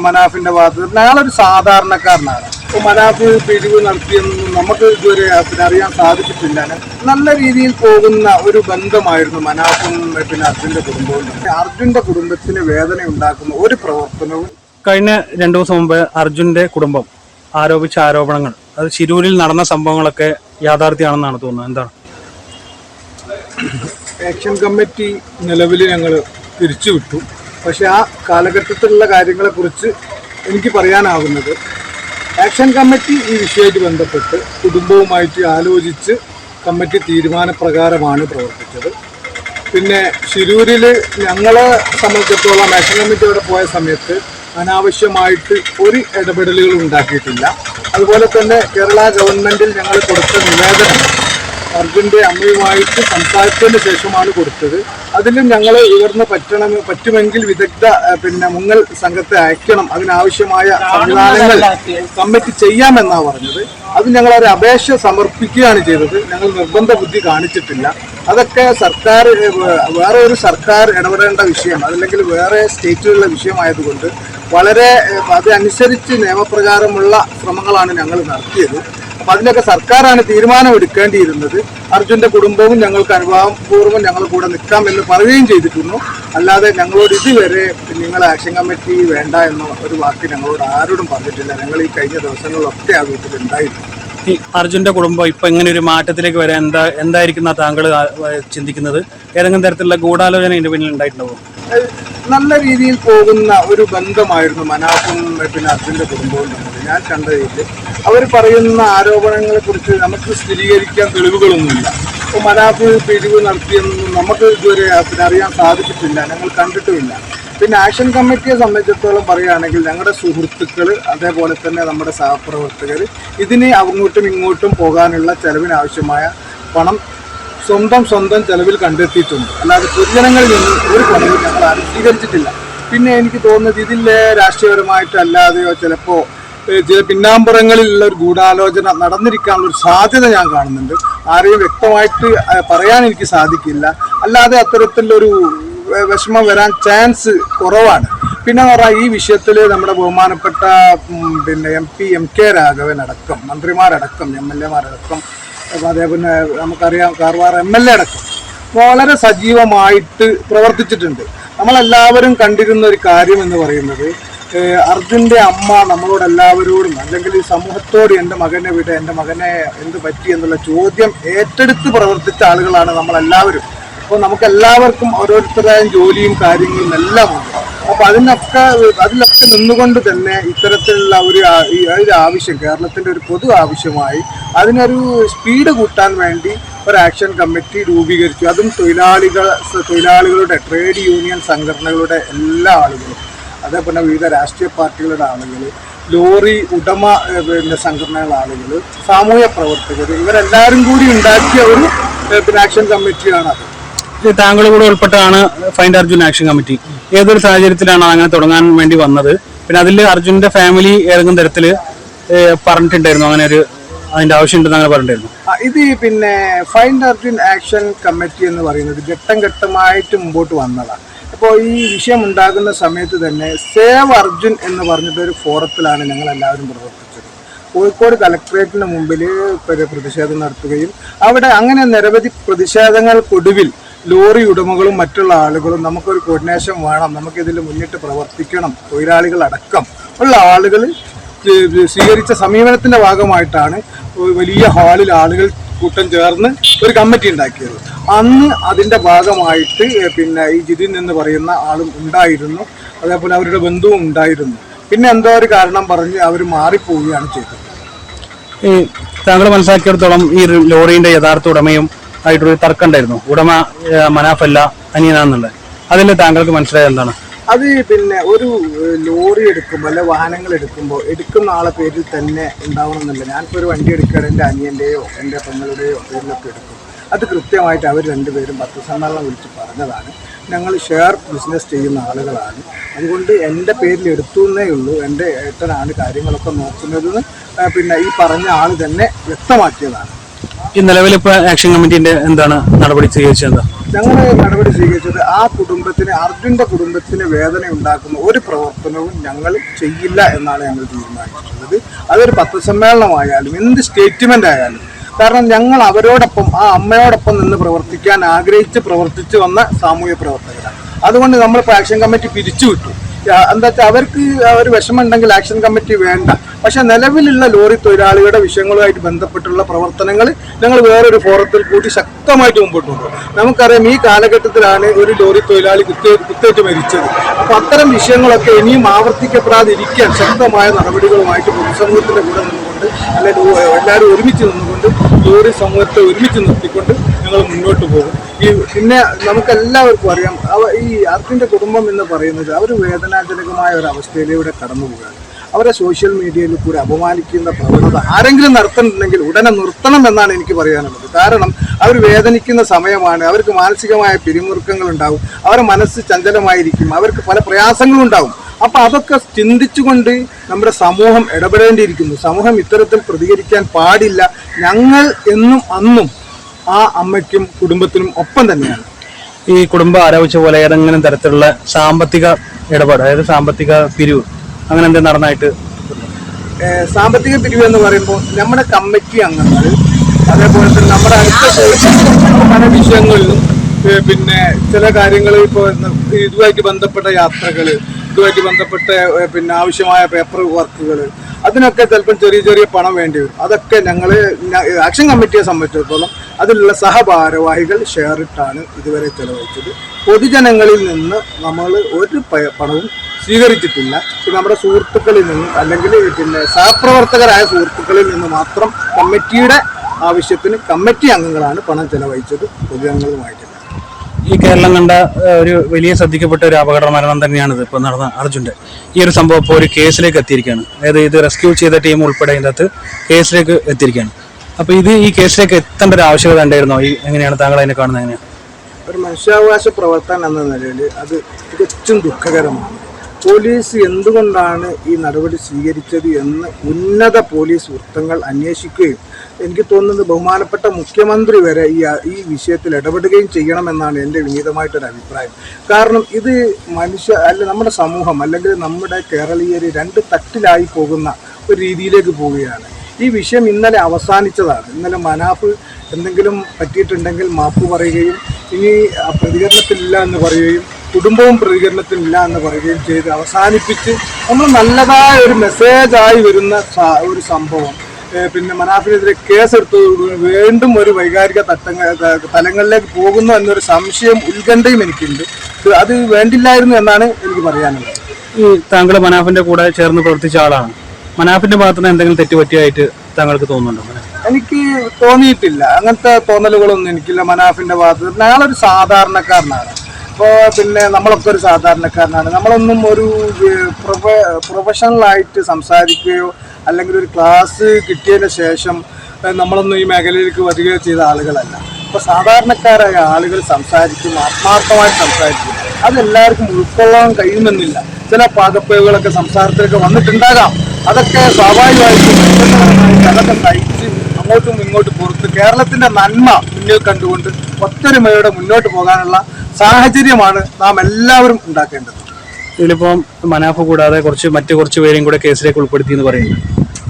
മനാഫിന്റെ ഭാഗത്ത് അയാളൊരു സാധാരണക്കാരനാണ്. മനാഫ് പിരിവ് നടത്തിയെന്നൊന്നും നമുക്ക് ഇതുവരെ പിന്നെ അറിയാൻ സാധിച്ചിട്ടില്ല. നല്ല രീതിയിൽ പോകുന്ന ഒരു ബന്ധമായിരുന്നു മനാഫും പിന്നെ അർജുന്റെ കുടുംബവും. അർജുന്റെ കുടുംബത്തിന് വേദന ഉണ്ടാക്കുന്ന ഒരു പ്രവർത്തനവും കഴിഞ്ഞ രണ്ടു ദിവസം മുമ്പ് അർജുന്റെ കുടുംബം ആരോപിച്ച ആരോപണങ്ങൾ. അത് ശിരൂരിൽ നടന്ന സംഭവങ്ങളൊക്കെ യാഥാർത്ഥ്യമാണെന്നാണ് തോന്നുന്നത്. എന്താണ്? ആക്ഷൻ കമ്മിറ്റി നിലവിൽ ഞങ്ങൾ പിരിച്ചുവിട്ടു പക്ഷെ ആ കാലഘട്ടത്തിലുള്ള കാര്യങ്ങളെക്കുറിച്ച് എനിക്ക് പറയാനാവുന്നത് ആക്ഷൻ കമ്മിറ്റി ഈ വിഷയമായിട്ട് ബന്ധപ്പെട്ട് കുടുംബവുമായിട്ട് ആലോചിച്ച് കമ്മിറ്റി തീരുമാനപ്രകാരമാണ് പ്രവർത്തിച്ചത്. പിന്നെ ശിരൂരിൽ ഞങ്ങളെ സംബന്ധിച്ചിടത്തോളം ആക്ഷൻ കമ്മിറ്റി അവിടെ പോയ സമയത്ത് അനാവശ്യമായിട്ട് ഒരു ഇടപെടലുകളും ഉണ്ടാക്കിയിട്ടില്ല. അതുപോലെ തന്നെ കേരള ഗവൺമെന്റിൽ ഞങ്ങൾ കൊടുത്ത നിവേദനം അർജുന്റെ അമ്മയുമായിട്ട് സംസാരിച്ചതിന് ശേഷമാണ് കൊടുത്തത്. അതിലും ഞങ്ങൾ ഉയർന്ന് പറ്റണം പറ്റുമെങ്കിൽ വിദഗ്ധ പിന്നെ മുങ്ങൽ സംഘത്തെ അയക്കണം. അതിനാവശ്യമായ സംവിധാനങ്ങൾ കമ്മിറ്റി ചെയ്യാമെന്നാണ് പറഞ്ഞത്. അത് ഞങ്ങൾ ഒരു അപേക്ഷ സമർപ്പിക്കുകയാണ് ചെയ്തത്. ഞങ്ങൾ നിർബന്ധ ബുദ്ധി കാണിച്ചിട്ടില്ല. അതൊക്കെ സർക്കാർ വേറെ ഒരു സർക്കാർ ഇടപെടേണ്ട വിഷയം അതല്ലെങ്കിൽ വേറെ സ്റ്റേറ്റുകളിലെ വിഷയമായതുകൊണ്ട് വളരെ അതനുസരിച്ച് നിയമപ്രകാരമുള്ള ശ്രമങ്ങളാണ് ഞങ്ങൾ നടത്തിയത്. അപ്പൊ അതിനൊക്കെ സർക്കാരാണ് തീരുമാനം എടുക്കേണ്ടിയിരുന്നത് അർജുന്റെ കുടുംബവും ഞങ്ങൾക്ക് അനുഭാവപൂർവം ഞങ്ങൾ കൂടെ നിൽക്കാം എന്ന് പറയുകയും ചെയ്തിരുന്നു. അല്ലാതെ ഞങ്ങളോട് ഇതുവരെ നിങ്ങൾ ആക്ഷൻ കമ്മിറ്റി വേണ്ട എന്ന ഒരു വാക്ക് ഞങ്ങളോട് ആരോടും പറഞ്ഞിട്ടില്ല. ഞങ്ങൾ ഈ കഴിഞ്ഞ ദിവസങ്ങളിലൊക്കെ ആ വീട്ടിൽ ഉണ്ടായിരുന്നു. ഈ അർജുന്റെ കുടുംബം ഇപ്പൊ ഇങ്ങനെ ഒരു മാറ്റത്തിലേക്ക് വരാൻ എന്താ എന്തായിരിക്കുന്ന താങ്കൾ ചിന്തിക്കുന്നത്? ഏതെങ്കിലും തരത്തിലുള്ള ഗൂഢാലോചന ഇതിന്റെ പിന്നിൽ ഉണ്ടായിട്ടുണ്ടാവും? നല്ല രീതിയിൽ പോകുന്ന ഒരു ബന്ധമായിരുന്നു മനാഫും പിന്നെ അർജുന്റെ കുടുംബവും തമ്മിൽ. ഞാൻ കണ്ട രീതിയിൽ അവർ പറയുന്ന ആരോപണങ്ങളെ കുറിച്ച് നമുക്ക് സ്ഥിരീകരിക്കാൻ തെളിവുകളൊന്നുമില്ല. ഇപ്പോൾ മനാഫ് പിരിവ് നടത്തിയെന്നൊന്നും നമുക്ക് ഇതുവരെ പിന്നെ അറിയാൻ സാധിച്ചിട്ടില്ല. ഞങ്ങൾ കണ്ടിട്ടുമില്ല. പിന്നെ ആക്ഷൻ കമ്മിറ്റിയെ സംബന്ധിച്ചിടത്തോളം പറയുകയാണെങ്കിൽ ഞങ്ങളുടെ സുഹൃത്തുക്കൾ അതേപോലെ തന്നെ നമ്മുടെ സഹപ്രവർത്തകർ ഇതിന് അങ്ങോട്ടും ഇങ്ങോട്ടും പോകാനുള്ള ചെലവിനാവശ്യമായ പണം സ്വന്തം സ്വന്തം ചെലവിൽ കണ്ടെത്തിയിട്ടുണ്ട്. അല്ലാതെ പൊതുജനങ്ങളിൽ നിന്നും ഒരു പണിയും ഞങ്ങൾ ആരും സ്വീകരിച്ചിട്ടില്ല. പിന്നെ എനിക്ക് തോന്നുന്നത് ഇതിൽ രാഷ്ട്രീയപരമായിട്ടല്ലാതെയോ ചിലപ്പോൾ ചില പിന്നാമ്പുറങ്ങളിലുള്ള ഒരു ഗൂഢാലോചന നടന്നിരിക്കാനുള്ള ഒരു സാധ്യത ഞാൻ കാണുന്നുണ്ട്. ആരെയും വ്യക്തമായിട്ട് പറയാൻ എനിക്ക് സാധിക്കില്ല. അല്ലാതെ അത്തരത്തിലൊരു വെ- വിഷമം വരാൻ ചാൻസ് കുറവാണ്. പിന്നെ പറഞ്ഞാൽ ഈ വിഷയത്തിൽ നമ്മുടെ ബഹുമാനപ്പെട്ട പിന്നെ M P M K Raghavan അടക്കം മന്ത്രിമാരടക്കം എം എൽ എമാരടക്കം അപ്പൊ പിന്നെ നമുക്കറിയാം കാർവാർ എം എൽ എ അടക്കം വളരെ സജീവമായിട്ട് പ്രവർത്തിച്ചിട്ടുണ്ട്. നമ്മളെല്ലാവരും കണ്ടിരുന്ന ഒരു കാര്യം എന്ന് പറയുന്നത് അർജുന്റെ അമ്മ നമ്മളോട് എല്ലാവരോടും അല്ലെങ്കിൽ ഈ സമൂഹത്തോട് എന്റെ മകനെ വിട എന്റെ മകനെ എന്ത് പറ്റി എന്നുള്ള ചോദ്യം ഏറ്റെടുത്ത് പ്രവർത്തിച്ച ആളുകളാണ് നമ്മളെല്ലാവരും. അപ്പോൾ നമുക്ക് എല്ലാവർക്കും ഓരോരുത്തരുടെയും ജോലിയും കാര്യങ്ങളും എല്ലാം ഉണ്ട് അപ്പോൾ അതിനൊക്കെ അതിലൊക്കെ നിന്നുകൊണ്ട് തന്നെ ഇത്തരത്തിലുള്ള ഒരു ഒരു ആവശ്യം കേരളത്തിന്റെ ഒരു പൊതു ആവശ്യമായി അതിനൊരു സ്പീഡ് കൂട്ടാൻ വേണ്ടി ഒരു ആക്ഷൻ കമ്മിറ്റി രൂപീകരിച്ചു. അതും തൊഴിലാളികൾ തൊഴിലാളികളുടെ ട്രേഡ് യൂണിയൻ സംഘടനകളുടെ എല്ലാ ആളുകളും അതേപോലെ വിവിധ രാഷ്ട്രീയ പാർട്ടികളുടെ ആളുകൾ ലോറി ഉടമ പിന്നെ സംഘടനകളുടെ ആളുകൾ സാമൂഹ്യ പ്രവർത്തകർ ഇവരെല്ലാവരും കൂടി ഉണ്ടാക്കിയ ഒരു പിന്നെ ആക്ഷൻ കമ്മിറ്റിയാണ് അത് ഇത് താങ്കൾ കൂടെ ഉൾപ്പെട്ടാണ് ഫൈൻഡ് അർജുൻ ആക്ഷൻ കമ്മിറ്റി. ഏതൊരു സാഹചര്യത്തിലാണ് അങ്ങനെ തുടങ്ങാൻ വേണ്ടി വന്നത്? പിന്നെ അതിൽ അർജുന്റെ ഫാമിലി ഏതെങ്കിലും തരത്തിൽ പറഞ്ഞിട്ടുണ്ടായിരുന്നു? അങ്ങനെ ഒരു അതിന്റെ ആവശ്യമുണ്ടെന്ന് അങ്ങനെ പറഞ്ഞിട്ടുണ്ടായിരുന്നു. ഇത് പിന്നെ ഫൈൻഡ് അർജുൻ ആക്ഷൻ കമ്മിറ്റി എന്ന് പറയുന്നത് ഘട്ടം ഘട്ടമായിട്ട് മുമ്പോട്ട് വന്നതാണ്. അപ്പോൾ ഈ വിഷയം ഉണ്ടാകുന്ന സമയത്ത് തന്നെ സേവ് അർജുൻ എന്ന് പറഞ്ഞിട്ട് ഒരു ഫോറത്തിലാണ് ഞങ്ങൾ എല്ലാവരും പ്രവർത്തിച്ചത്. കോഴിക്കോട് കലക്ട്രേറ്റിന് മുമ്പിൽ പ്രതിഷേധം നടത്തുകയും അവിടെ അങ്ങനെ നിരവധി പ്രതിഷേധങ്ങൾക്കൊടുവിൽ ലോറി ഉടമകളും മറ്റുള്ള ആളുകളും നമുക്കൊരു കോർഡിനേഷൻ വേണം. നമുക്കിതിൽ മുന്നിട്ട് പ്രവർത്തിക്കണം. തൊഴിലാളികളടക്കം ഉള്ള ആളുകൾ സ്വീ- സ്വീകരിച്ച സമീപനത്തിന്റെ ഭാഗമായിട്ടാണ് വലിയ ഹാളിൽ ആളുകൾ കൂട്ടം ചേർന്ന് ഒരു കമ്മിറ്റി ഉണ്ടാക്കിയത്. അന്ന് അതിന്റെ ഭാഗമായിട്ട് പിന്നെ ഈ ജിതിൻ എന്ന് പറയുന്ന ആളും ഉണ്ടായിരുന്നു. അതേപോലെ അവരുടെ ബന്ധുവും ഉണ്ടായിരുന്നു. പിന്നെ എന്തോ ഒരു കാരണം പറഞ്ഞ് അവർ മാറിപ്പോവുകയാണ് ചെയ്തത്. താങ്കൾ മനസ്സിലാക്കിയിടത്തോളം ഈ ലോറിയുടെ യഥാർത്ഥ ഉടമയും ആയിട്ടൊരു തർക്കം ഉണ്ടായിരുന്നു ഉടമ മനാഫല്ല അനിയനാന്നുള്ളത് അതിൽ താങ്കൾക്ക് മനസ്സിലായത് എന്താണ്? അത് പിന്നെ ഒരു ലോറി എടുക്കുമ്പോൾ അല്ലെ വാഹനങ്ങൾ എടുക്കുമ്പോൾ എടുക്കുന്ന ആളെ പേരിൽ തന്നെ ഉണ്ടാവണമെന്നില്ല. ഞാനിപ്പോൾ ഒരു വണ്ടി എടുക്കുകയാണ് എന്റെ അനിയന്റെയോ എന്റെ പെങ്ങളുടെയോ പേരിലൊക്കെ എടുക്കും. അത് കൃത്യമായിട്ട് അവർ രണ്ടുപേരും പത്രസമ്മേളനം വിളിച്ച് പറഞ്ഞതാണ്. ഞങ്ങൾ ഷെയർ ബിസിനസ് ചെയ്യുന്ന ആളുകളാണ്. അതുകൊണ്ട് എന്റെ പേരിൽ എടുത്തു എന്നേ ഉള്ളൂ. എന്റെ ഏട്ടനാണ് കാര്യങ്ങളൊക്കെ നോക്കുന്നതെന്ന് പിന്നെ ഈ പറഞ്ഞ ആൾ തന്നെ വ്യക്തമാക്കിയതാണ്. ഈ നിലവിൽ ഇപ്പോൾ ആക്ഷൻ കമ്മിറ്റിന്റെ എന്താണ് നടപടി സ്വീകരിച്ചത്? ഞങ്ങൾ നടപടി സ്വീകരിച്ചത് ആ കുടുംബത്തിന് അർജുന്റെ കുടുംബത്തിന് വേദന ഉണ്ടാക്കുന്ന ഒരു പ്രവർത്തനവും ഞങ്ങൾ ചെയ്യില്ല എന്നാണ് ഞങ്ങൾ തീരുമാനിച്ചിട്ടുള്ളത്. അതൊരു പത്രസമ്മേളനമായാലും എന്ത് സ്റ്റേറ്റ്മെന്റ് ആയാലും. കാരണം ഞങ്ങൾ അവരോടൊപ്പം ആ അമ്മയോടൊപ്പം നിന്ന് പ്രവർത്തിക്കാൻ ആഗ്രഹിച്ച് പ്രവർത്തിച്ചു വന്ന സാമൂഹ്യ പ്രവർത്തകരാണ്. അതുകൊണ്ട് നമ്മളിപ്പോൾ ആക്ഷൻ കമ്മിറ്റി പിരിച്ചുവിട്ടു. എന്താ വെച്ചാൽ അവർക്ക് ഒരു വിഷമമുണ്ടെങ്കിൽ ആക്ഷൻ കമ്മിറ്റി വേണ്ട. പക്ഷെ നിലവിലുള്ള ലോറി തൊഴിലാളികളുടെ വിഷയങ്ങളുമായിട്ട് ബന്ധപ്പെട്ടുള്ള പ്രവർത്തനങ്ങൾ ഞങ്ങൾ വേറൊരു ഫോറത്തിൽ കൂടി ശക്തമായിട്ട് മുമ്പോട്ട് കൊണ്ടുപോകും നമുക്കറിയാം ഈ കാലഘട്ടത്തിലാണ് ഒരു ലോറി തൊഴിലാളി കുത്തേ കുത്തേറ്റ് മരിച്ചത്. അപ്പോൾ അത്തരം വിഷയങ്ങളൊക്കെ ഇനിയും ആവർത്തിക്കപ്പെടാതിരിക്കാൻ ശക്തമായ നടപടികളുമായിട്ട് പൊതുസമൂഹത്തിന്റെ കൂടെ നിന്നുകൊണ്ട് അല്ലെങ്കിൽ എല്ലാവരും ഒരുമിച്ച് നിന്നുകൊണ്ട് ലോറി സമൂഹത്തെ ഒരുമിച്ച് നിർത്തിക്കൊണ്ട് ഞങ്ങൾ മുന്നോട്ട് പോകും. ഈ പിന്നെ നമുക്കെല്ലാവർക്കും അറിയാം അവ ഈ അർജുന്റെ കുടുംബം എന്ന് പറയുന്നത് അവർ വേദനാജനകമായ ഒരു അവസ്ഥയിലൂടെ കടന്നു പോകുകയാണ് അവരെ സോഷ്യൽ മീഡിയയിൽ കൂടി അപമാനിക്കുന്ന പ്രവണത ആരെങ്കിലും നടത്തുന്നുണ്ടെങ്കിൽ ഉടനെ നിർത്തണം എന്നാണ് എനിക്ക് പറയാനുള്ളത്. കാരണം അവർ വേദനിക്കുന്ന സമയമാണ് അവർക്ക് മാനസികമായ പിരിമുറുക്കങ്ങൾ ഉണ്ടാവും അവരുടെ മനസ്സ് ചഞ്ചലമായിരിക്കും അവർക്ക് പല പ്രയാസങ്ങളും ഉണ്ടാവും അപ്പൊ അതൊക്കെ ചിന്തിച്ചുകൊണ്ട് നമ്മുടെ സമൂഹം ഇടപെടേണ്ടിയിരിക്കുന്നു. സമൂഹം ഇത്തരത്തിൽ പ്രതികരിക്കാൻ പാടില്ല. ഞങ്ങൾ എന്നും അന്നും ആ അമ്മയ്ക്കും കുടുംബത്തിനും ഒപ്പം തന്നെയാണ്. ഈ കുടുംബം ആരോപിച്ച പോലെ ഏതെങ്കിലും തരത്തിലുള്ള സാമ്പത്തിക ഇടപാട് അതായത് സാമ്പത്തിക പിരിവ് അങ്ങനെ എന്തെങ്കിലും നടന്നായിട്ട് സാമ്പത്തിക പിരിവ് എന്ന് പറയുമ്പോൾ നമ്മുടെ കമ്മിറ്റി അംഗങ്ങൾ അതേപോലെ തന്നെ നമ്മുടെ അടുത്ത പല വിഷയങ്ങളിലും പിന്നെ ചില കാര്യങ്ങൾ ഇപ്പോൾ ഇതുമായിട്ട് ബന്ധപ്പെട്ട യാത്രകൾ ഇതുമായിട്ട് ബന്ധപ്പെട്ട പിന്നെ ആവശ്യമായ പേപ്പർ വർക്കുകൾ അതിനൊക്കെ ചിലപ്പം ചെറിയ ചെറിയ പണം വേണ്ടി വരും. അതൊക്കെ ഞങ്ങൾ ആക്ഷൻ കമ്മിറ്റിയെ സംബന്ധിച്ചിടത്തോളം അതിലുള്ള സഹഭാരവാഹികൾ ഷെയർ ഇട്ടാണ് ഇതുവരെ ചെലവഴിച്ചത്. പൊതുജനങ്ങളിൽ നിന്ന് നമ്മൾ ഒരു പണവും സ്വീകരിച്ചിട്ടില്ല. നമ്മുടെ സുഹൃത്തുക്കളിൽ നിന്ന് അല്ലെങ്കിൽ പിന്നെ സഹപ്രവർത്തകരായ സുഹൃത്തുക്കളിൽ നിന്ന് മാത്രം കമ്മിറ്റിയുടെ ആവശ്യത്തിന് കമ്മിറ്റി അംഗങ്ങളാണ് പണം ചെലവഴിച്ചത് പൊതുജനങ്ങളുമായിട്ടില്ല ഈ കേരളം കണ്ട ഒരു വലിയ ശ്രദ്ധിക്കപ്പെട്ട ഒരു അപകട മരണം തന്നെയാണിത് ഇപ്പോൾ നടന്ന അർജുന്റെ. ഈ ഒരു സംഭവം ഇപ്പോൾ ഒരു കേസിലേക്ക് എത്തിയിരിക്കുകയാണ്. അതായത് ഇത് റെസ്ക്യൂ ചെയ്ത ടീം ഉൾപ്പെടെ ഇതിന്റെ അകത്ത് കേസിലേക്ക് എത്തിയിരിക്കുകയാണ്. അപ്പോൾ ഇത് ഈ കേസിലേക്ക് എത്തേണ്ട ഒരു ആവശ്യകത ഉണ്ടായിരുന്നോ? ഈ എങ്ങനെയാണ് താങ്കൾ അതിനെ കാണുന്നത് എങ്ങനെയാണ്? ഒരു മനുഷ്യാവകാശ പ്രവർത്തനം എന്ന നിലയിൽ അത് തികച്ചും ദുഃഖകരമാണ്. പോലീസ് എന്തുകൊണ്ടാണ് ഈ നടപടി സ്വീകരിച്ചത് എന്ന് ഉന്നത പോലീസ് വൃത്തങ്ങൾ അന്വേഷിക്കുകയും എനിക്ക് തോന്നുന്നത് ബഹുമാനപ്പെട്ട മുഖ്യമന്ത്രി വരെ ഈ ഈ വിഷയത്തിൽ ഇടപെടുകയും ചെയ്യണമെന്നാണ് എന്റെ വിനീതമായിട്ടൊരു അഭിപ്രായം. കാരണം ഇത് മനുഷ്യ അല്ല നമ്മുടെ സമൂഹം അല്ലെങ്കിൽ നമ്മുടെ കേരളീയർ രണ്ട് തട്ടിലായി പോകുന്ന ഒരു രീതിയിലേക്ക് പോവുകയാണ്. ഈ വിഷയം ഇന്നലെ അവസാനിച്ചതാണ്. ഇന്നലെ മനാഫ് എന്തെങ്കിലും പറ്റിയിട്ടുണ്ടെങ്കിൽ മാപ്പ് പറയുകയും ഇനി പ്രതികരണത്തിലില്ല എന്ന് പറയുകയും കുടുംബവും പ്രതികരണത്തിലില്ല എന്ന് പറയുകയും ചെയ്ത് അവസാനിപ്പിച്ച് നമ്മൾ നല്ലതായ ഒരു മെസ്സേജായി വരുന്ന ഒരു സംഭവം. പിന്നെ മനാഫിനെതിരെ കേസെടുത്ത് വീണ്ടും ഒരു വൈകാരിക തട്ടങ്ങൾ തലങ്ങളിലേക്ക് പോകുന്നു എന്നൊരു സംശയം ഉത്കണ്ഠയും എനിക്കുണ്ട്. അത് വേണ്ടില്ലായിരുന്നു എന്നാണ് എനിക്ക് പറയാനുള്ളത്. ഈ താങ്കൾ മനാഫിന്റെ കൂടെ ചേർന്ന് പ്രവർത്തിച്ച ആളാണ്. മനാഫിന്റെ ഭാഗത്തുനിന്ന് എന്തെങ്കിലും തെറ്റുപറ്റിയായിട്ട് താങ്കൾക്ക് തോന്നുന്നുണ്ടോ? എനിക്ക് തോന്നിയിട്ടില്ല. അങ്ങനത്തെ തോന്നലുകളൊന്നും എനിക്കില്ല മനാഫിന്റെ ഭാഗത്ത്. ഞങ്ങളൊരു സാധാരണക്കാരനാണ്. ഇപ്പോൾ പിന്നെ നമ്മളൊക്കെ ഒരു സാധാരണക്കാരനാണ്. നമ്മളൊന്നും ഒരു പ്രൊഫഷണലായിട്ട് സംസാരിക്കുകയോ അല്ലെങ്കിൽ ഒരു ക്ലാസ് കിട്ടിയതിന് ശേഷം നമ്മളൊന്നും ഈ മേഖലയിലേക്ക് വരികയോ ചെയ്ത ആളുകളല്ല. അപ്പോൾ സാധാരണക്കാരായ ആളുകൾ സംസാരിക്കും ആത്മാർത്ഥമായിട്ട് സംസാരിക്കും അതെല്ലാവർക്കും ഉൾക്കൊള്ളാൻ കഴിയുമെന്നില്ല. ചില പാകപ്പിഴകളൊക്കെ സംസാരത്തിലൊക്കെ വന്നിട്ടുണ്ടാകാം. അതൊക്കെ സ്വാഭാവികമായിട്ടും അതൊക്കെ സഹിച്ച് അങ്ങോട്ടും ഇങ്ങോട്ടും പുറത്ത് കേരളത്തിന്റെ നന്മ മുന്നിൽ കണ്ടുകൊണ്ട് ഒത്തൊരുമയോടെ മുന്നോട്ട് പോകാനുള്ള സാഹചര്യമാണ് നാം എല്ലാവരും ഉണ്ടാക്കേണ്ടത്. ഇതിലിപ്പം മനാഫ് കൂടാതെ കുറച്ച് മറ്റു കുറച്ച് പേരെയും കൂടെ കേസിലേക്ക് ഉൾപ്പെടുത്തി എന്ന് പറയുന്നു.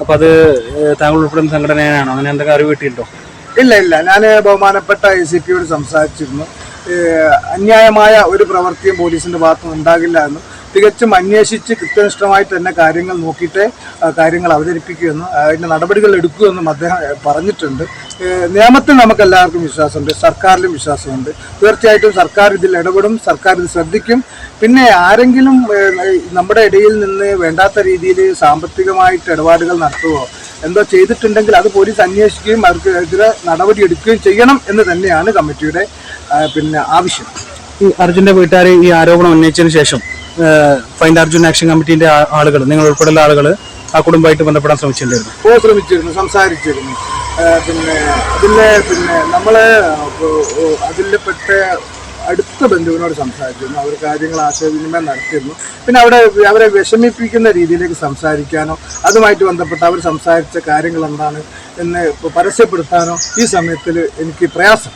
അപ്പൊ അത് താങ്കൾ ഉൾപ്പെടുന്ന സംഘടനയാണോ? അങ്ങനെ എന്തെങ്കിലും അറിവ് കിട്ടിയിട്ടുണ്ടോ? ഇല്ല ഇല്ല. ഞാൻ ബഹുമാനപ്പെട്ട ഐ സി പിയോട് സംസാരിച്ചിരുന്നു. അന്യായമായ ഒരു പ്രവൃത്തിയും പോലീസിന്റെ ഭാഗത്തുനിന്ന് ഉണ്ടാകില്ല എന്നും. തികച്ചും അന്വേഷിച്ച് കൃത്യനിഷ്ഠമായിട്ട് തന്നെ കാര്യങ്ങൾ നോക്കിയിട്ട് കാര്യങ്ങൾ അവതരിപ്പിക്കുമെന്നും അതിന്റെ നടപടികൾ എടുക്കുമെന്നും അദ്ദേഹം പറഞ്ഞിട്ടുണ്ട്. നിയമത്തിൽ നമുക്ക് എല്ലാവർക്കും വിശ്വാസമുണ്ട് സർക്കാരിലും വിശ്വാസമുണ്ട്. തീർച്ചയായിട്ടും സർക്കാർ ഇതിൽ ഇടപെടും സർക്കാർ ഇത് ശ്രദ്ധിക്കും. പിന്നെ ആരെങ്കിലും നമ്മുടെ ഇടയിൽ നിന്ന് വേണ്ടാത്ത രീതിയിൽ സാമ്പത്തികമായിട്ട് ഇടപാടുകൾ നടത്തുകയോ എന്തോ ചെയ്തിട്ടുണ്ടെങ്കിൽ അത് പോലീസ് അന്വേഷിക്കുകയും അവർക്ക് എതിരെ നടപടി എടുക്കുകയും ചെയ്യണം എന്ന് തന്നെയാണ് കമ്മിറ്റിയുടെ പിന്നെ ആവശ്യം. ഈ അർജുന്റെ വീട്ടുകാർ ഈ ആരോപണം ഉന്നയിച്ചതിന് ശേഷം ഫൈൻഡ് അർജുൻ ആക്ഷൻ കമ്മിറ്റിന്റെ ആളുകൾ നിങ്ങൾ ഉൾപ്പെടെയുള്ള ആളുകൾ ആ കുടുംബമായിട്ട് ബന്ധപ്പെടാൻ ശ്രമിച്ചിട്ടുണ്ടായിരുന്നു. ഓ ശ്രമിച്ചിരുന്നു സംസാരിച്ചിരുന്നു. പിന്നെ അതിലെ പിന്നെ നമ്മളെ അതിലെ പെട്ട അടുത്ത ബന്ധുവിനോട് സംസാരിച്ചിരുന്നു. അവർ കാര്യങ്ങൾ ആശയവിനിമയം നടത്തിയിരുന്നു. പിന്നെ അവിടെ അവരെ വിഷമിപ്പിക്കുന്ന രീതിയിലേക്ക് സംസാരിക്കാനോ അതുമായിട്ട് ബന്ധപ്പെട്ട് അവർ സംസാരിച്ച കാര്യങ്ങൾ എന്താണ് എന്ന് പരസ്യപ്പെടുത്താനോ ഈ സമയത്തിൽ എനിക്ക് പ്രയാസം